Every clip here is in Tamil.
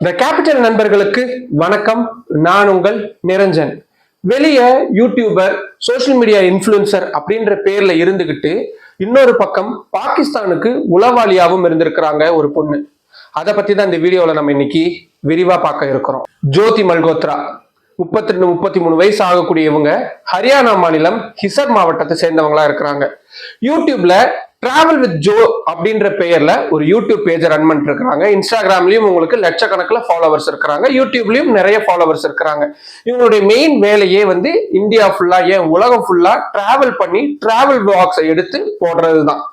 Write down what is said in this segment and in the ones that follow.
த கேபிட்டல் நண்பர்களுக்கு வணக்கம். நான் உங்கள் நிரஞ்சன். வெளியே யூடியூபர் சோஷியல் மீடியா இன்ஃப்ளூயன்சர் அப்படின்ற பேர்ல இருந்துகிட்டு இன்னொரு பக்கம் பாகிஸ்தானுக்கு உளவாளியாகவும் இருந்திருக்கிறாங்க ஒரு பொண்ணு. அதை பத்தி தான் இந்த வீடியோல நம்ம இன்னைக்கு விரிவா பார்க்க இருக்கிறோம். ஜோதி மல்கோத்ரா முப்பத்தி ரெண்டு முப்பத்தி மூணு வயசு ஆகக்கூடிய இவங்க ஹரியானா மாநிலம் ஹிசர் மாவட்டத்தை சேர்ந்தவங்களா இருக்கிறாங்க. யூடியூப்ல டிராவல் வித் ஜோ அப்படின்ற பெயர்ல ஒரு யூடியூப் பேஜ் ரன் பண்ணிட்டு இருக்காங்க இன்ஸ்டாகிராம்லயும் உங்களுக்கு லட்சக்கணக்கில் ஃபாலோவர்ஸ் இருக்கிறாங்க. யூடியூப்லயும் நிறைய ஃபாலோவர்ஸ் இருக்கிறாங்க. இவங்களுடைய மெயின் வேலையே வந்து இந்தியா ஃபுல்லா ஏன் உலகம் ஃபுல்லா டிராவல் பண்ணி டிராவல் பிளாக்ஸை எடுத்து போடுறது தான்.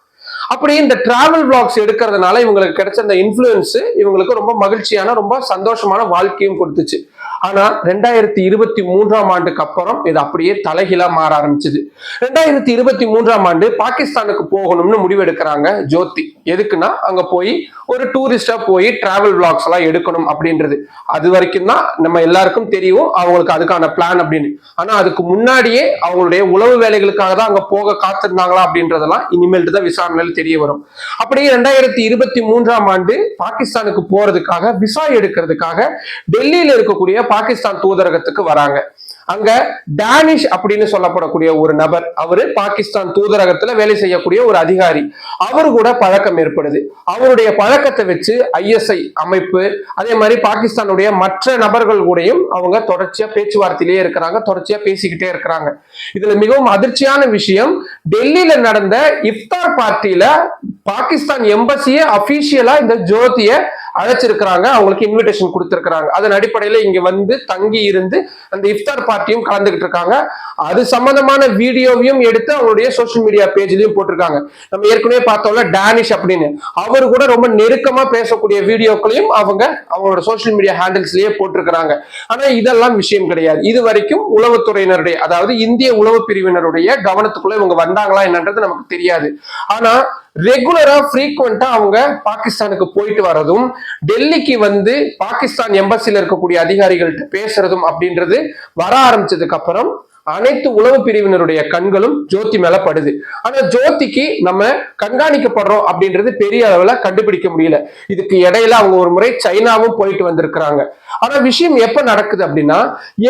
அப்படி இந்த டிராவல் பிளாக்ஸ் எடுக்கிறதுனால இவங்களுக்கு கிடைச்ச அந்த இன்ஃபுளுன்ஸ் இவங்களுக்கு ரொம்ப மகிழ்ச்சியான ரொம்ப சந்தோஷமான வாழ்க்கையும் கொடுத்துச்சு. ஆனா ரெண்டாயிரத்தி இருபத்தி மூன்றாம் ஆண்டுக்கு அப்புறம் இது அப்படியே தலைகீழா மாற ஆரம்பிச்சது. ரெண்டாயிரத்தி இருபத்தி மூன்றாம் ஆண்டு பாகிஸ்தானுக்கு போகணும்னு முடிவெடுக்கிறாங்க ஜோதி. எதுக்குன்னா அங்க போய் ஒரு டூரிஸ்டா போய் டிராவல் பிளாக்ஸ் எல்லாம் எடுக்கணும் அப்படின்றது. அது வரைக்கும் தான் நம்ம எல்லாருக்கும் தெரியும் அவங்களுக்கு அதுக்கான பிளான் அப்படின்னு. ஆனா அதுக்கு முன்னாடியே அவங்களுடைய உளவு வேலைகளுக்காக தான் அங்க போக காத்திருந்தாங்களா அப்படின்றதெல்லாம் இனிமேல்ட்டு தான் விசாரணையில் தெரிய வரும். அப்படியே ரெண்டாயிரத்தி இருபத்தி மூன்றாம் ஆண்டு பாகிஸ்தானுக்கு போறதுக்காக விசா எடுக்கிறதுக்காக டெல்லியில இருக்கக்கூடிய பாகிஸ்தான் தூதரகத்துக்கு வராங்க. அங்க டானிஷ் அப்படின்னு சொல்லப்படக்கூடிய ஒரு நபர் அவரு பாகிஸ்தான் தூதரகத்துல வேலை செய்யக்கூடிய ஒரு அதிகாரி. அவரு கூட பழக்கம் ஏற்படுது. அவருடைய பழக்கத்தை வச்சு ஐஎஸ்ஐ அமைப்பு அதே மாதிரி பாகிஸ்தானுடைய மற்ற நபர்கள் கூடயும் அவங்க தொடர்ச்சியா பேச்சுவார்த்தையிலேயே இருக்கிறாங்க தொடர்ச்சியா பேசிக்கிட்டே இருக்கிறாங்க. இதுல மிகவும் அதிர்ச்சியான விஷயம் டெல்லியில நடந்த இஃப்தார் பார்ட்டியில பாகிஸ்தான் எம்பசியே அபிஷியலா இந்த ஜோதிய அழைச்சிருக்கிறாங்க அவங்களுக்கு இன்விடேஷன் கொடுத்துருக்குறாங்க. அதன் அடிப்படையில் இங்க வந்து தங்கி இருந்து அந்த இஃப்தார் பார்ட்டியும் கலந்துகிட்டு இருக்காங்க. அது சம்பந்தமான வீடியோவையும் எடுத்து அவங்களுடைய சோஷியல் மீடியா பேஜ்லயும் போட்டிருக்காங்க. நம்ம ஏற்கனவே பார்த்தோம்ல டேனிஷ் அப்படின்னு. அவர் கூட ரொம்ப நெருக்கமா பேசக்கூடிய வீடியோக்களையும் அவங்க அவங்களோட சோஷியல் மீடியா ஹேண்டில்ஸ்லயே போட்டிருக்கிறாங்க. ஆனா இதெல்லாம் விஷயம் கிடையாது. இது வரைக்கும் உளவுத்துறையினருடைய அதாவது இந்திய உளவு பிரிவினருடைய கவனத்துக்குள்ள இவங்க வந்தாங்களா என்னன்றது நமக்கு தெரியாது. ஆனா ரெகுலரா ஃப்ரீக்வெண்டா அவங்க பாகிஸ்தானுக்கு போயிட்டு வர்றதும் டெல்லிக்கு வந்து பாகிஸ்தான் எம்பசில இருக்கக்கூடிய அதிகாரிகள்கிட்ட பேசுறதும் அப்படின்றது வர ஆரம்பிச்சதுக்கு அப்புறம் அனைத்து உளவு பிரிவினருடைய கண்களும் ஜோதி மேல படுது. ஆனா ஜோதிக்கு நம்ம கண்காணிக்கப்படுறோம் அப்படின்றது பெரிய அளவுல கண்டுபிடிக்க முடியல. இதுக்கு இடையில அவங்க ஒரு முறை சைனாவும் போயிட்டு வந்திருக்கிறாங்க. ஆனா விஷயம் எப்ப நடக்குது அப்படின்னா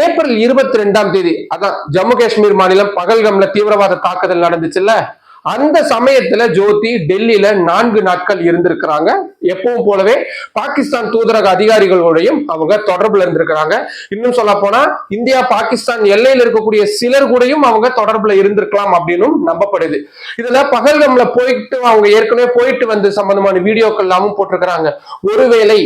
ஏப்ரல் இருபத்தி ரெண்டாம் தேதி அதான் ஜம்மு காஷ்மீர் மாநிலம் பகல்கம்ல தீவிரவாத தாக்குதல் நடந்துச்சுல்ல அந்த சமயத்துல ஜோதி டெல்லியில நான்கு நாட்கள் இருந்திருக்கிறாங்க. எப்பவும் போலவே பாகிஸ்தான் தூதரக அதிகாரிகளோடையும் அவங்க தொடர்புல இருந்திருக்கிறாங்க. இன்னும் சொல்ல போனா இந்தியா பாகிஸ்தான் எல்லையில இருக்கக்கூடிய சிலர் கூடயும் அவங்க தொடர்புல இருந்திருக்கலாம் அப்படின்னும் நம்பப்படுது. இதுல பகல்கம்ல போயிட்டு அவங்க ஏற்கனவே போயிட்டு வந்து சம்பந்தமான வீடியோக்கள் எல்லாமும் போட்டிருக்கிறாங்க. ஒருவேளை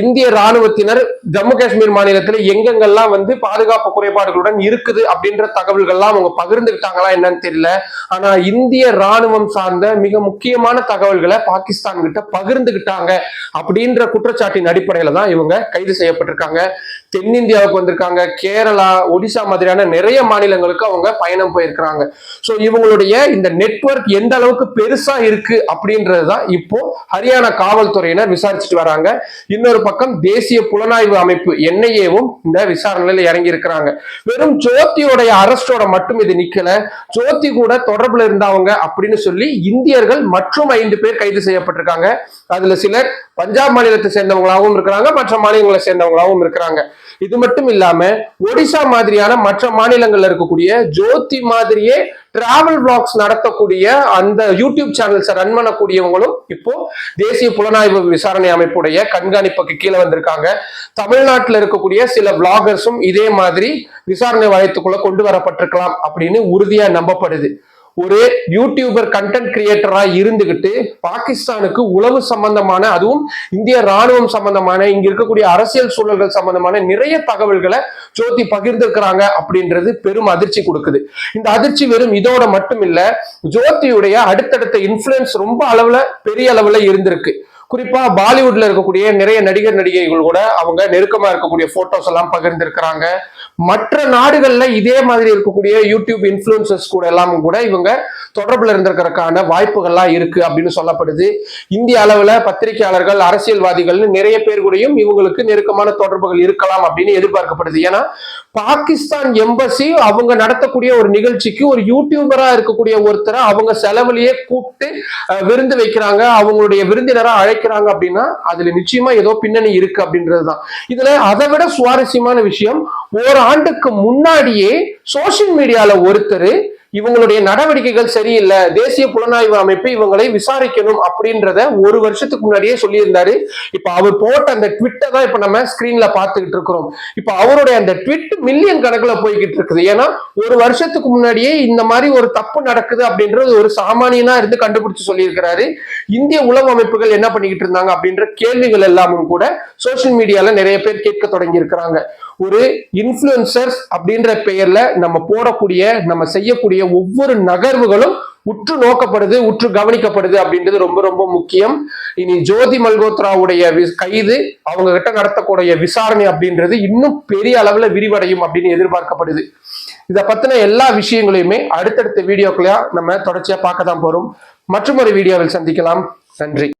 இந்திய ராணுவத்தினர் ஜம்மு காஷ்மீர் மாநிலத்துல எங்கெங்கெல்லாம் வந்து பாதுகாப்பு குறைபாடுகளுடன் இருக்குது அப்படின்ற தகவல்கள்லாம் அவங்க பகிர்ந்துக்கிட்டாங்களா என்னன்னு தெரியல. ஆனா இந்திய ராணுவம் சார்ந்த மிக முக்கியமான தகவல்களை பாகிஸ்தான் கிட்ட பகிர்ந்துகிட்டாங்க அப்படின்ற குற்றச்சாட்டின் அடிப்படையில தான் இவங்க கைது செய்யப்பட்டிருக்காங்க. தென்னிந்தியாவுக்கு வந்திருக்காங்க. கேரளா ஒடிசா மாதிரியான நிறைய மாநிலங்களுக்கு அவங்க பயணம் போயிருக்கிறாங்க. ஸோ இவங்களுடைய இந்த நெட்வொர்க் எந்த அளவுக்கு பெருசா இருக்கு அப்படின்றது தான் இப்போ ஹரியானா காவல்துறையினர் விசாரிச்சுட்டு வராங்க. இன்னொரு பக்கம் தேசிய புலனாய்வு அமைப்பு என்ஐஏவும் இந்த விசாரணையில இறங்கி இருக்கிறாங்க வெறும் ஜோதியோடைய அரஸ்டோட மட்டும் இது நிக்கல. ஜோதி கூட தொடர்புல இருந்தவங்க அப்படின்னு சொல்லி இந்தியர்கள் மற்றும் ஐந்து பேர் கைது செய்யப்பட்டிருக்காங்க. அதுல சிலர் பஞ்சாப் மாநிலத்தை சேர்ந்தவங்களாகவும் இருக்கிறாங்க மற்ற மாநிலங்களை சேர்ந்தவங்களாகவும் இருக்கிறாங்க. இது மட்டும் இல்லாம ஒடிசா மாதிரியான மற்ற மாநிலங்கள்ல இருக்கக்கூடிய ஜோதி மாதிரியே டிராவல் பிளாக்ஸ் நடத்தக்கூடிய அந்த யூடியூப் சேனல்ஸ் ரன் பண்ணக்கூடியவங்களும் இப்போ தேசிய புலனாய்வு விசாரணை அமைப்புடைய கண்காணிப்புக்கு கீழே வந்திருக்காங்க. தமிழ்நாட்டில் இருக்கக்கூடிய சில பிளாகர்ஸும் இதே மாதிரி விசாரணை வளையத்துக்குள்ள கொண்டு வரப்பட்டிருக்கலாம் அப்படின்னு உறுதியா நம்பப்படுது. ஒரு யூடியூபர் கண்டென்ட் கிரியேட்டரா இருந்துகிட்டு பாகிஸ்தானுக்கு உளவு சம்பந்தமான அதுவும் இந்திய ராணுவம் சம்பந்தமான இங்க இருக்கக்கூடிய அரசியல் சூழல்கள் சம்பந்தமான நிறைய தகவல்களை ஜோதி பகிர்ந்திருக்கிறாங்க அப்படின்றது பெரும் அதிர்ச்சி கொடுக்குது. இந்த அதிர்ச்சி வெறும் இதோட மட்டும் இல்ல ஜோதியுடைய அடுத்தடுத்த இன்ஃபுளுன்ஸ் ரொம்ப அளவுல பெரிய அளவுல இருந்திருக்கு. குறிப்பா பாலிவுட்ல இருக்கக்கூடிய நிறைய நடிகர் நடிகைகள் கூட அவங்க நெருக்கமா இருக்கக்கூடிய போட்டோஸ் எல்லாம் பகிர்ந்திருக்கிறாங்க. மற்ற நாடுகள்ல இதே மாதிரி இருக்கக்கூடிய யூடியூப் இன்ஃபுளுசர்ஸ் கூட எல்லாம் கூட இவங்க தொடர்புல இருந்திருக்கிறதுக்கான வாய்ப்புகள்லாம் இருக்கு அப்படின்னு சொல்லப்படுது. இந்திய அளவுல பத்திரிகையாளர்கள் அரசியல்வாதிகள்னு நிறைய பேர் கூடயும் இவங்களுக்கு நெருக்கமான தொடர்புகள் இருக்கலாம் அப்படின்னு எதிர்பார்க்கப்படுது. ஏன்னா பாகிஸ்தான் எம்பசி அவங்க நடத்தக்கூடிய ஒரு நிகழ்ச்சிக்கு ஒரு யூடியூபரா இருக்கக்கூடிய ஒருத்தரை அவங்க செலவுலயே கூப்பிட்டு விருந்து வைக்கிறாங்க. அவங்களுடைய விருந்தினரா அழை மறைக்கிறாங்க அப்படின்னா அதுல நிச்சயமா ஏதோ பின்னணி இருக்கு அப்படின்றதுதான். இதுல அதை விட சுவாரஸ்யமான விஷயம் ஓராண்டுக்கு முன்னாடியே சோசியல் மீடியால ஒருத்தர் இவங்களுடைய நடவடிக்கைகள் சரியில்லை. தேசிய புலனாய்வு அமைப்பு இவங்களை விசாரிக்கணும் அப்படின்றத ஒரு வருஷத்துக்கு முன்னாடியே சொல்லியிருந்தாரு. இப்ப அவர் போட்ட அந்த ட்விட்டை தான் இப்ப நம்ம ஸ்கிரீன்ல பார்த்துக்கிட்டு இருக்கிறோம். இப்ப அவருடைய அந்த ட்விட் மில்லியன் கணக்குல போய்கிட்டு இருக்குது. ஏன்னா ஒரு வருஷத்துக்கு முன்னாடியே இந்த மாதிரி ஒரு தப்பு நடக்குது அப்படின்றது ஒரு சாமானியனா இருந்து கண்டுபிடிச்சு சொல்லியிருக்கிறாரு. இந்திய உளவு அமைப்புகள் என்ன பண்ணிக்கிட்டு இருந்தாங்க அப்படின்ற கேள்விகள் எல்லாமும் கூட சோஷியல் மீடியால நிறைய பேர் கேட்க தொடங்கி இருக்கிறாங்க ஒரு இன்ஃப்ளூயன்சர்ஸ் அப்படின்ற பெயர்ல நம்ம போடக்கூடிய நம்ம செய்யக்கூடிய ஒவ்வொரு நகர்வுகளும் உற்று நோக்கப்படுது உற்று கவனிக்கப்படுது அப்படின்றது ரொம்ப ரொம்ப முக்கியம். இனி ஜோதி மல்கோத்ராவுடைய கைது அவங்க கிட்ட நடத்தக்கூடிய விசாரணை அப்படின்றது இன்னும் பெரிய அளவுல விரிவடையும் அப்படின்னு எதிர்பார்க்கப்படுது. இதை பத்தின எல்லா விஷயங்களையுமே அடுத்தடுத்த வீடியோக்களையா நம்ம தொடர்ச்சியா பார்க்க தான் போறோம். மற்றொரு வீடியோவில் சந்திக்கலாம். நன்றி.